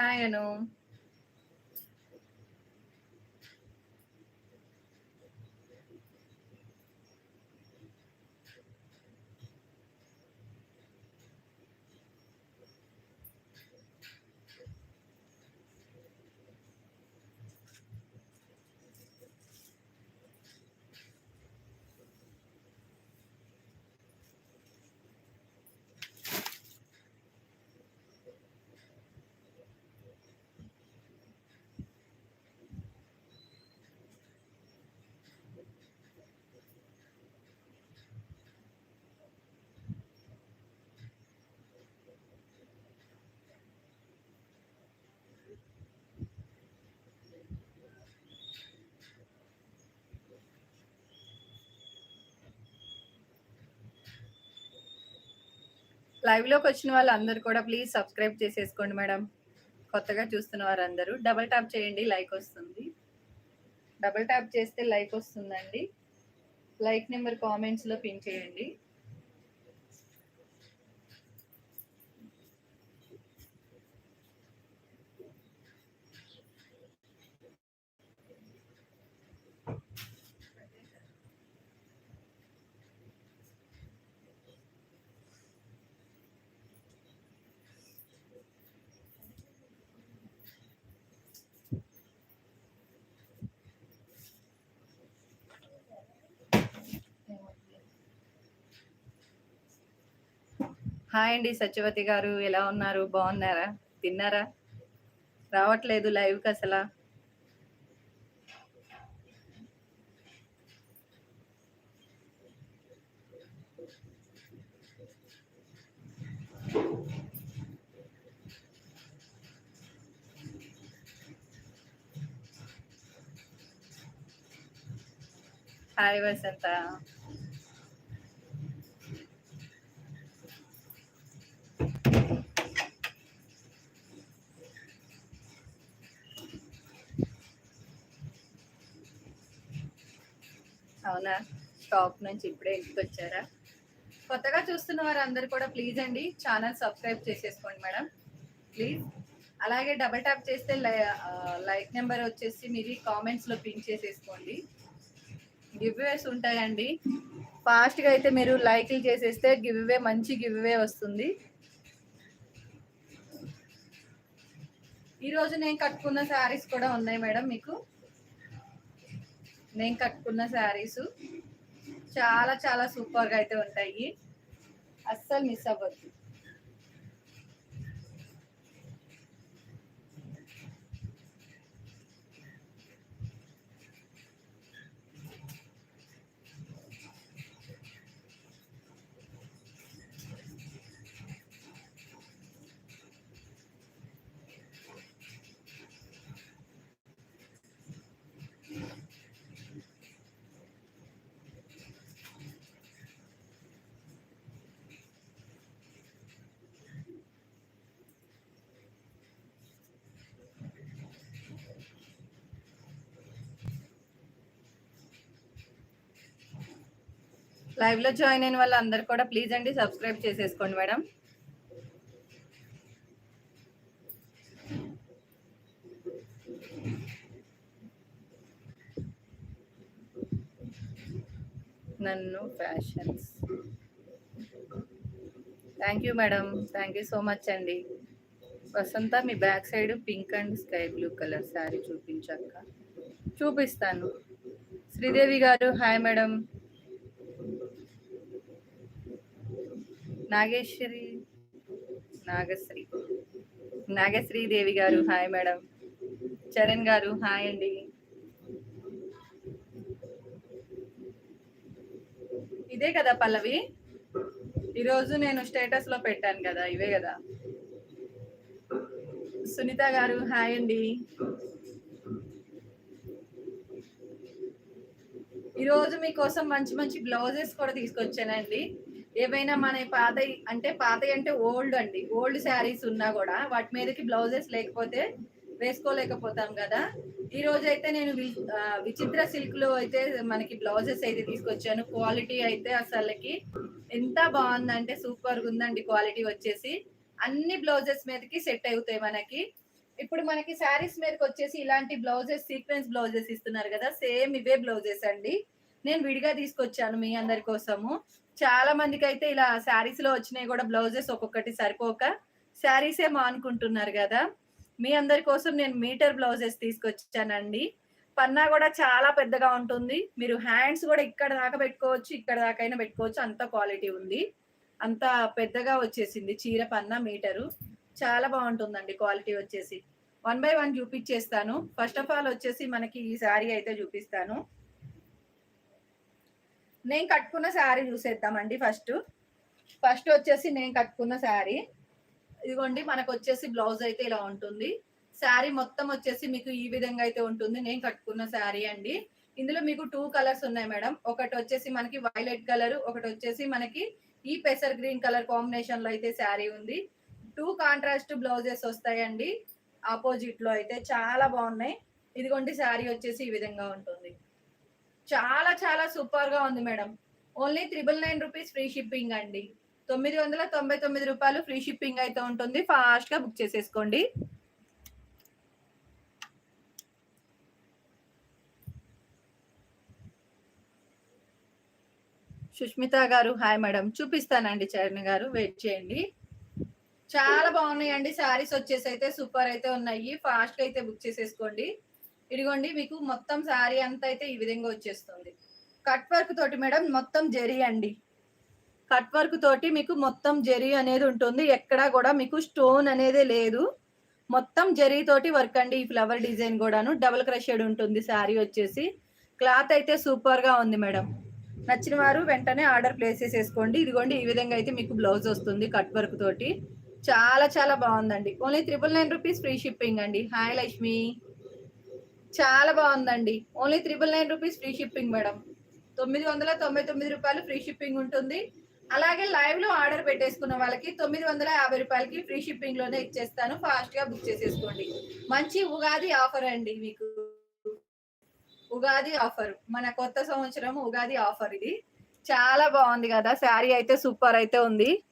Hi అను లైవ్లోకి వచ్చిన వాళ్ళందరూ కూడా ప్లీజ్ సబ్స్క్రైబ్ చేసేసుకోండి మేడం. కొత్తగా చూస్తున్న వారందరూ డబల్ ట్యాప్ చేయండి లైక్ వస్తుంది. డబల్ ట్యాప్ చేస్తే లైక్ వస్తుందండి. లైక్ నెంబర్ కామెంట్స్లో పిన్ చేయండి. హాయ్ అండి సత్యవతి గారు ఎలా ఉన్నారు? బాగున్నారా? తిన్నారా? రావట్లేదు లైవ్కి అసలు. హాయ్ వసంత. అవునా షాప్ నుంచి ఇప్పుడే ఇంటికి వచ్చారా కొత్తగా చూస్తున్న వారు అందరు కూడా ప్లీజ్ అండి ఛానల్ సబ్స్క్రైబ్ చేసేసుకోండి మేడం. ప్లీజ్. అలాగే డబల్ ట్యాప్ చేస్తే లైక్ నెంబర్ వచ్చేసి మీరు కామెంట్స్లో పిన్ చేసేసుకోండి. గివ్వేస్ ఉంటాయండి. ఫాస్ట్గా అయితే మీరు లైక్లు చేసేస్తే గివ్వే మంచి గివ్వే వస్తుంది. ఈ రోజు నేను కట్టుకున్న శారీస్ కూడా ఉన్నాయి మేడం మీకు. నేను కట్టుకున్న శారీస్ చాలా చాలా సూపర్గా అయితే ఉంటాయి. అస్సలు మిస్ అవ్వద్దు. లైవ్లో జాయిన్ అయిన వాళ్ళందరూ కూడా ప్లీజ్ అండి సబ్స్క్రైబ్ చేసేసుకోండి మేడం. నన్ను fashions. Thank you madam. Thank you so much అండి. వసంత మీ back side pink and sky blue colour sari చూపించాక చూపిస్తాను. Sridevi garu hi madam. Nageswari Nagasri. Nagasri Devi garu hi madam. Charan గారు hi అండి. ఇదే కదా పల్లవి? ఈరోజు నేను స్టేటస్లో పెట్టాను కదా ఇవే కదా. సునీత గారు హాయ్ అండి. ఈరోజు మీకోసం మంచి మంచి బ్లౌజెస్ కూడా తీసుకొచ్చానండి. ఏవైనా మన పాత అంటే పాత అంటే ఓల్డ్ అండి. ఓల్డ్ శారీస్ ఉన్నా కూడా వాటి మీదకి బ్లౌజెస్ లేకపోతే వేసుకోలేకపోతాం కదా. ఈ రోజు అయితే నేను వి- విచిత్ర సిల్క్లో అయితే మనకి బ్లౌజెస్ అయితే తీసుకొచ్చాను. క్వాలిటీ అయితే అసలుకి ఎంత బాగుందంటే సూపర్ ఉందండి క్వాలిటీ వచ్చేసి. అన్ని బ్లౌజెస్ మీదకి సెట్ అవుతాయి మనకి. ఇప్పుడు మనకి శారీస్ మీదకి వచ్చేసి ఇలాంటి బ్లౌజెస్ సీక్వెన్స్ బ్లౌజెస్ ఇస్తున్నారు కదా సేమ్ ఇవే బ్లౌజెస్ అండి. నేను విడిగా తీసుకొచ్చాను మీ అందరి కోసము. చాలా మందికి అయితే ఇలా శారీస్లో వచ్చినాయి కూడా బ్లౌజెస్ ఒక్కొక్కటి సరిపోక శారీసే మానుకుంటున్నారు కదా. మీ అందరి కోసం నేను మీటర్ బ్లౌజెస్ తీసుకొచ్చానండి. పన్నా కూడా చాలా పెద్దగా ఉంటుంది. మీరు హ్యాండ్స్ కూడా ఇక్కడ దాకా పెట్టుకోవచ్చు ఇక్కడ దాకైనా పెట్టుకోవచ్చు. అంత క్వాలిటీ ఉంది. అంత పెద్దగా వచ్చేసింది చీర పన్నా మీటరు. చాలా బాగుంటుందండి క్వాలిటీ వచ్చేసి. వన్ బై వన్ చూపించేస్తాను ఫస్ట్ ఆఫ్ ఆల్ వచ్చేసి మనకి ఈ శారీ అయితే చూపిస్తాను. నేను కట్టుకున్న శారీ చూసేద్దామండి ఫస్ట్. ఫస్ట్ వచ్చేసి నేను కట్టుకున్న శారీ. ఇదిగోండి మనకు వచ్చేసి బ్లౌజ్ అయితే ఇలా ఉంటుంది. శారీ మొత్తం వచ్చేసి మీకు ఈ విధంగా అయితే ఉంటుంది. నేను కట్టుకున్న శారీ అండి. ఇందులో మీకు టూ కలర్స్ ఉన్నాయి మేడం. ఒకటి వచ్చేసి మనకి వైలెట్ కలర్ ఒకటి వచ్చేసి మనకి ఈ పెసర్ గ్రీన్ కలర్ కాంబినేషన్లో అయితే శారీ ఉంది. టూ కాంట్రాస్ట్ బ్లౌజెస్ వస్తాయండి. ఆపోజిట్లో అయితే చాలా బాగున్నాయి. ఇదిగోండి శారీ వచ్చేసి ఈ విధంగా ఉంటుంది. చాలా చాలా సూపర్గా ఉంది madam. Only triple nine rupees free shipping అండి. తొమ్మిది వందల తొంభై తొమ్మిది రూపాయలు ఫ్రీ షిప్పింగ్ అయితే ఉంటుంది. ఫాస్ట్గా బుక్ చేసేసుకోండి. సుష్మిత గారు హాయ్ మేడం. చూపిస్తానండి చరణ్ గారు. వెయిట్ చేయండి. చాలా బాగున్నాయండి. శారీస్ వచ్చేసి అయితే సూపర్ అయితే ఉన్నాయి. ఫాస్ట్గా అయితే బుక్ చేసేసుకోండి. ఇదిగోండి మీకు మొత్తం శారీ అంతా అయితే ఈ విధంగా వచ్చేస్తుంది. కట్ వర్క్ తోటి మేడం మొత్తం జెరీ అండి. కట్ వర్క్ తోటి మీకు మొత్తం జెరీ అనేది ఉంటుంది. ఎక్కడా కూడా మీకు స్టోన్ అనేది లేదు. మొత్తం జెరీ తోటి వర్క్ అండి ఈ ఫ్లవర్ డిజైన్ కూడాను. డబుల్ క్రషెడ్ ఉంటుంది శారీ వచ్చేసి. క్లాత్ అయితే సూపర్గా ఉంది మేడం. నచ్చిన వారు వెంటనే ఆర్డర్ ప్లేస్ చేసేసుకోండి. ఇదిగోండి ఈ విధంగా అయితే మీకు బ్లౌజ్ వస్తుంది కట్ వర్క్ తోటి. చాలా చాలా బాగుందండి. Only triple nine rupees free shipping అండి. హాయ్ లక్ష్మి. చాలా బాగుందండి. Only triple nine rupees free shipping madam తొమ్మిది వందల తొంభై తొమ్మిది రూపాయలు ఫ్రీ షిప్పింగ్ ఉంటుంది. అలాగే లైవ్లో ఆర్డర్ పెట్టేసుకున్న వాళ్ళకి తొమ్మిది వందల యాభై రూపాయలకి ఫ్రీ షిప్పింగ్లోనే ఇచ్చేస్తాను. ఫాస్ట్గా బుక్ చేసేసుకోండి. మంచి ఉగాది ఆఫర్ అండి మీకు. ఉగాది ఆఫర్ మన కొత్త సంవత్సరం ఉగాది ఆఫర్ ఇది. చాలా బాగుంది కదా. శారీ అయితే సూపర్ అయితే ఉంది.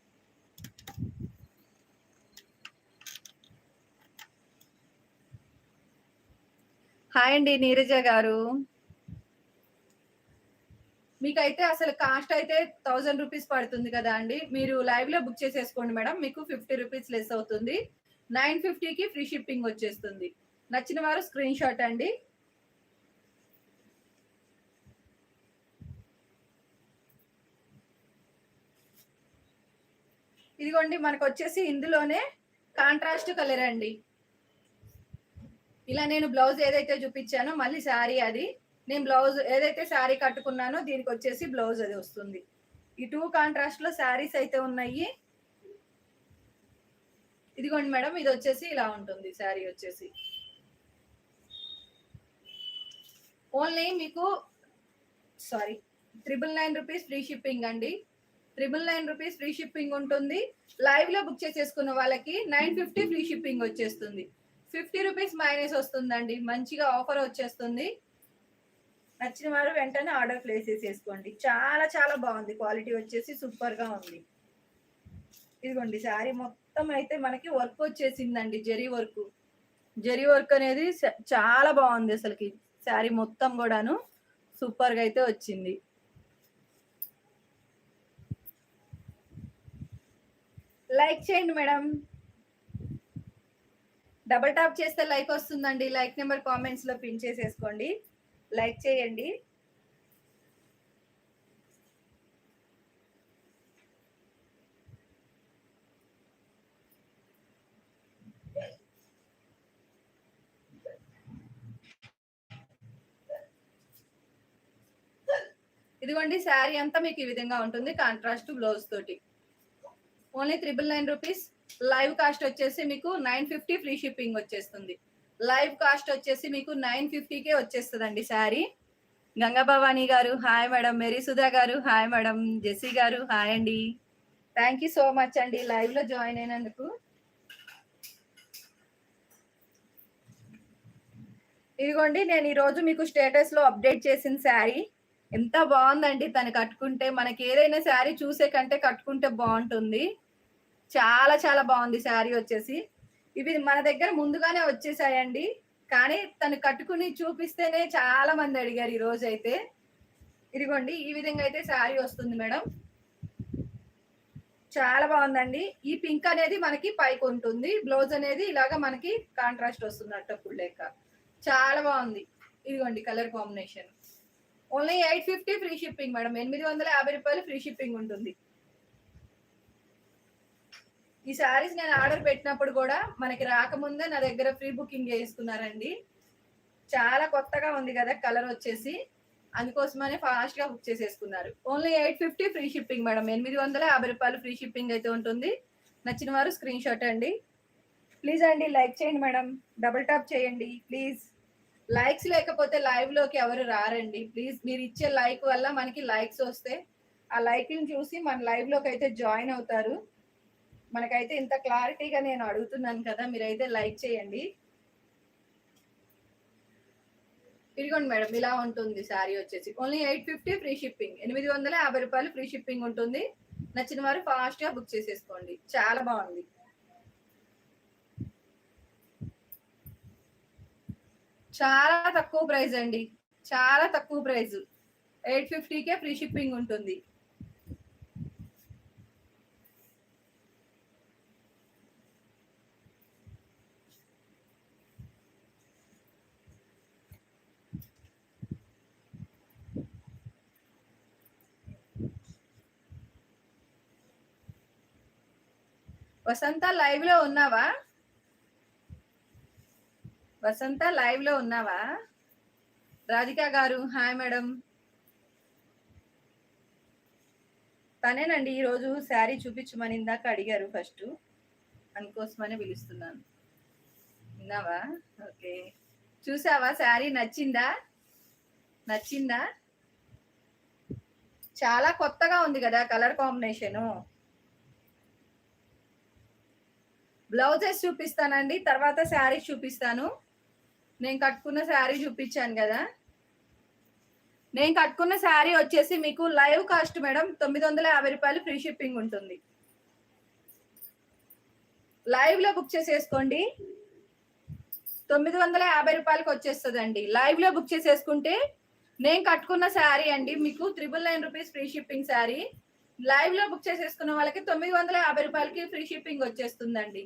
హాయ్ అండి నీరజ గారు. మీకైతే అసలు కాస్ట్ అయితే థౌజండ్ రూపీస్ పడుతుంది కదా అండి. మీరు లైవ్లో బుక్ చేసేసుకోండి మేడం. మీకు ఫిఫ్టీ రూపీస్ లెస్ అవుతుంది. నైన్ ఫిఫ్టీకి ఫ్రీ షిప్పింగ్ వచ్చేస్తుంది. నచ్చిన వారు స్క్రీన్ షాట్ అండి. ఇదిగోండి మనకు వచ్చేసి ఇందులోనే కాంట్రాస్ట్ కలర్ అండి. ఇలా నేను బ్లౌజ్ ఏదైతే చూపించానో మళ్ళీ శారీ అది. నేను బ్లౌజ్ ఏదైతే శారీ కట్టుకున్నానో దీనికి వచ్చేసి బ్లౌజ్ అది వస్తుంది. ఈ టూ కాంట్రాస్ట్లో శారీస్ అయితే ఉన్నాయి. ఇదిగోండి మేడం ఇది వచ్చేసి ఇలా ఉంటుంది శారీ వచ్చేసి. ఓన్లీ మీకు sari triple nine rupees free shipping అండి. Triple nine rupees free shipping ఉంటుంది. లైవ్లో బుక్ చేసేసుకున్న వాళ్ళకి నైన్ ఫిఫ్టీ ఫ్రీ షిప్పింగ్ వచ్చేస్తుంది. ఫిఫ్టీ రూపీస్ మైనస్ వస్తుందండి. మంచిగా ఆఫర్ వచ్చేస్తుంది. నచ్చిన వారు వెంటనే ఆర్డర్ ప్లేస్ చేసేసుకోండి. చాలా చాలా బాగుంది. క్వాలిటీ వచ్చేసి సూపర్గా ఉంది. ఇదిగోండి శారీ మొత్తం అయితే మనకి వర్క్ వచ్చేసిందండి. జరీ వర్క్. జరీ వర్క్ అనేది చాలా బాగుంది అసలుకి. శారీ మొత్తం కూడాను సూపర్గా అయితే వచ్చింది. లైక్ చేయండి మేడం. డబల్ టాప్ చేస్తే లైక్ వస్తుందండి. లైక్ నెంబర్ కామెంట్స్లో పిన్ చేసేసుకోండి. లైక్ చేయండి. ఇదిగోండి శారీ అంతా మీకు ఈ విధంగా ఉంటుంది. కాంట్రాస్ట్ బ్లౌజ్ తోటి. Only triple nine rupees. Live cost వచ్చేసి మీకు నైన్ ఫిఫ్టీ ఫ్రీ షిప్పింగ్ వచ్చేస్తుంది. లైవ్ కాస్ట్ వచ్చేసి మీకు నైన్ ఫిఫ్టీకే వచ్చేస్తుందండి శారీ. గంగా భవానీ గారు hi madam. Mary Sudha garu hi madam. Jessie garu hi అండి. థ్యాంక్ యూ సో మచ్ అండి. లైవ్లో జాయిన్ అయినందుకు. ఇదిగోండి నేను ఈరోజు మీకు స్టేటస్లో అప్డేట్ చేసిన శారీ. ఎంత బాగుందండి తను కట్టుకుంటే. మనకి ఏదైనా శారీ చూసే కంటే కట్టుకుంటే బాగుంటుంది. చాలా చాలా బాగుంది శారీ వచ్చేసి. ఇవి మన దగ్గర ముందుగానే వచ్చేసాయండి. కానీ తను కట్టుకుని చూపిస్తేనే చాలా మంది అడిగారు ఈ రోజు అయితే. ఇదిగోండి ఈ విధంగా అయితే శారీ వస్తుంది మేడం. చాలా బాగుందండి. ఈ పింక్ అనేది మనకి పైకి ఉంటుంది. బ్లౌజ్ అనేది ఇలాగా మనకి కాంట్రాస్ట్ వస్తుంది అట్టప్పుడు లెక్క చాలా బాగుంది. ఇదిగోండి colour combination. Only eight fifty free shipping madam. ఎనిమిది వందల యాభై రూపాయలు ఫ్రీ షిప్పింగ్ ఉంటుంది. ఈ శారీస్ నేను ఆర్డర్ పెట్టినప్పుడు కూడా మనకి రాకముందే నా దగ్గర ఫ్రీ బుకింగ్ చేసుకున్నారండి చాలా కొత్తగా ఉంది కదా కలర్ వచ్చేసి. అందుకోసమనే ఫాస్ట్గా బుక్ చేసేసుకున్నారు. Only eight fifty free shipping madam. ఎనిమిది వందల యాభై రూపాయలు ఫ్రీ షిప్పింగ్ అయితే ఉంటుంది. నచ్చిన వారు స్క్రీన్ షాట్ అండి. ప్లీజ్ అండి లైక్ చేయండి మేడం. డబుల్ టాప్ చేయండి ప్లీజ్ లైక్స్ లేకపోతే లైవ్లోకి ఎవరు రారండి. ప్లీజ్ మీరు ఇచ్చే లైక్ వల్ల మనకి లైక్స్ వస్తే ఆ లైక్ని చూసి మన లైవ్లోకి అయితే జాయిన్ అవుతారు. మనకైతే ఇంత క్లారిటీగా నేను అడుగుతున్నాను కదా మీరైతే లైక్ చేయండి. ఇదిగోండి మేడం ఇలా ఉంటుంది శారీ వచ్చేసి. Only eight fifty free shipping ఎనిమిది వందల యాభై రూపాయలు ఫ్రీ షిప్పింగ్ ఉంటుంది. నచ్చిన వారు ఫాస్ట్గా బుక్ చేసేసుకోండి. చాలా బాగుంది. చాలా తక్కువ ప్రైస్ అండి. చాలా తక్కువ ప్రైస్. ఎయిట్ ఫిఫ్టీకే ఫ్రీ షిప్పింగ్ ఉంటుంది. వసంత లైవ్లో ఉన్నావా? వసంత లైవ్లో ఉన్నావా? రాధిక గారు హాయ్ మేడం తనేనండి ఈరోజు శారీ చూపించమని ఇందాక అడిగారు ఫస్ట్ అందుకోసమనే పిలుస్తున్నాను. విన్నావా? ఓకే. చూసావా? శారీ నచ్చిందా? నచ్చిందా? చాలా కొత్తగా ఉంది కదా కలర్ కాంబినేషను బ్లౌజెస్ చూపిస్తానండి తర్వాత శారీ చూపిస్తాను. నేను కట్టుకున్న శారీ చూపించాను కదా. నేను కట్టుకున్న శారీ వచ్చేసి మీకు లైవ్ కాస్ట్ మేడం తొమ్మిది వందల యాభై రూపాయలు ఫ్రీ షిప్పింగ్ ఉంటుంది. లైవ్లో బుక్ చేసేసుకోండి. తొమ్మిది వందల యాభై రూపాయలకి వచ్చేస్తుందండి. లైవ్లో బుక్ చేసేసుకుంటే నేను కట్టుకున్న శారీ అండి మీకు triple nine rupees free shipping sari. లైవ్లో బుక్ చేసేసుకున్న వాళ్ళకి తొమ్మిది వందల యాభై రూపాయలకి ఫ్రీ షిప్పింగ్ వచ్చేస్తుందండి.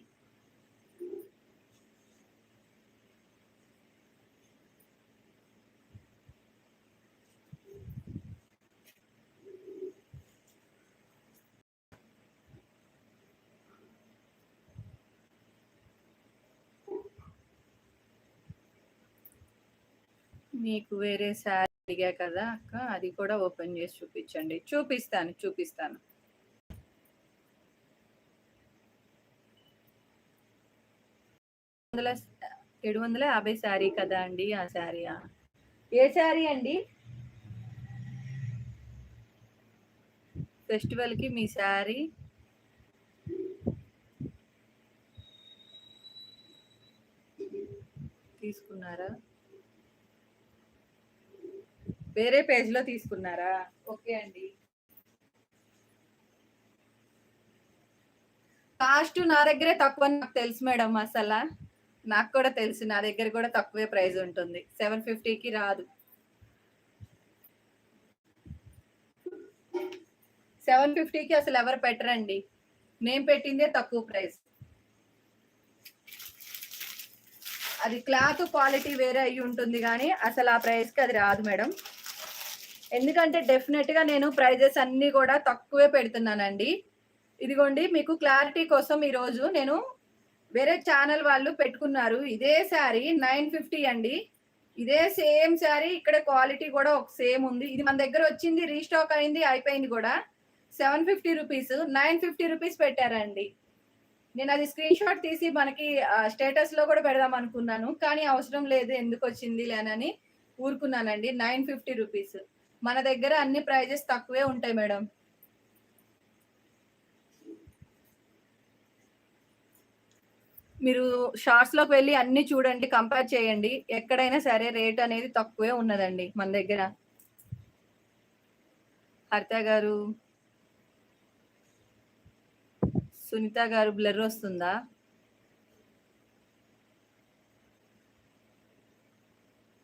మీకు వేరే శారీ అడిగా కదా అక్క అది కూడా ఓపెన్ చేసి చూపించండి. చూపిస్తాను చూపిస్తాను. వందల ఏడు వందల యాభై శారీ కదా అండి ఆ శారీ ఏ శారీ అండి? ఫెస్టివల్కి మీ శారీ తీసుకున్నారా? వేరే పేజ్లో తీసుకున్నారా? ఓకే అండి. కాస్ట్ నా దగ్గరే తక్కువ నాకు తెలుసు మేడం అసలు. నాకు కూడా తెలుసు నా దగ్గర కూడా తక్కువే ప్రైస్ ఉంటుంది. సెవెన్ ఫిఫ్టీకి రాదు. సెవెన్ ఫిఫ్టీకి అసలు ఎవరు పెట్టరండి? నేను పెట్టిందే తక్కువ ప్రైస్. అది క్లాత్ క్వాలిటీ వేరే అయి ఉంటుంది కానీ అసలు ఆ ప్రైస్కి అది రాదు మేడం. ఎందుకంటే డెఫినెట్గా నేను ప్రైజెస్ అన్ని కూడా తక్కువే పెడుతున్నానండి. ఇదిగోండి మీకు క్లారిటీ కోసం ఈరోజు నేను వేరే ఛానల్ వాళ్ళు పెట్టుకున్నారు. ఇదే శారీ నైన్ ఫిఫ్టీ అండి. ఇదే సేమ్ శారీ ఇక్కడ క్వాలిటీ కూడా ఒక సేమ్ ఉంది. ఇది మన దగ్గర వచ్చింది రీస్టాక్ అయింది అయిపోయింది కూడా. Seven fifty rupees nine fifty rupees పెట్టారండి. నేను అది స్క్రీన్ షాట్ తీసి మనకి స్టేటస్లో కూడా పెడదాం అనుకున్నాను. కానీ అవసరం లేదు ఎందుకు వచ్చింది లేనని ఊరుకున్నానండి. నైన్ ఫిఫ్టీ రూపీస్ మన దగ్గర అన్ని ప్రైజెస్ తక్కువే ఉంటాయి మేడం. మీరు షార్ట్స్లోకి వెళ్ళి అన్ని చూడండి కంపేర్ చేయండి. ఎక్కడైనా సరే రేట్ అనేది తక్కువే ఉన్నదండి మన దగ్గర. హరిత గారు సునీత గారు బ్లర్ వస్తుందా?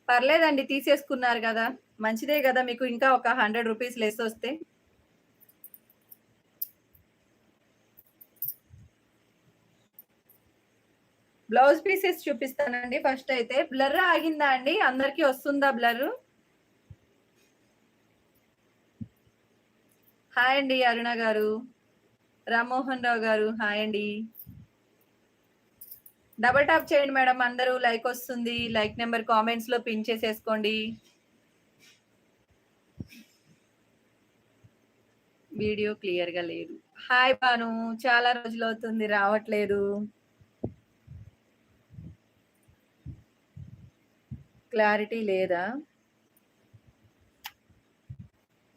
పర్లేదండి తీసేసుకున్నారు కదా. మంచిదే కదా మీకు ఇంకా ఒక హండ్రెడ్ రూపీస్ లెస్ వస్తే. బ్లౌజ్ పీసెస్ చూపిస్తానండి ఫస్ట్ అయితే. బ్లర్ ఆగిందా అండి? అందరికి వస్తుందా బ్లర్ హాయ్ అండి అరుణ గారు. రామ్మోహన్ రావు గారు హాయ్ అండి. డబల్ టాప్ చేయండి మేడం అందరూ లైక్ వస్తుంది లైక్ నెంబర్ కామెంట్స్లో పిన్ చేసేసుకోండి. వీడియో క్లియర్గా లేదు. హాయ్ బాను చాలా రోజులు అవుతుంది రావట్లేదు. క్లారిటీ లేదా?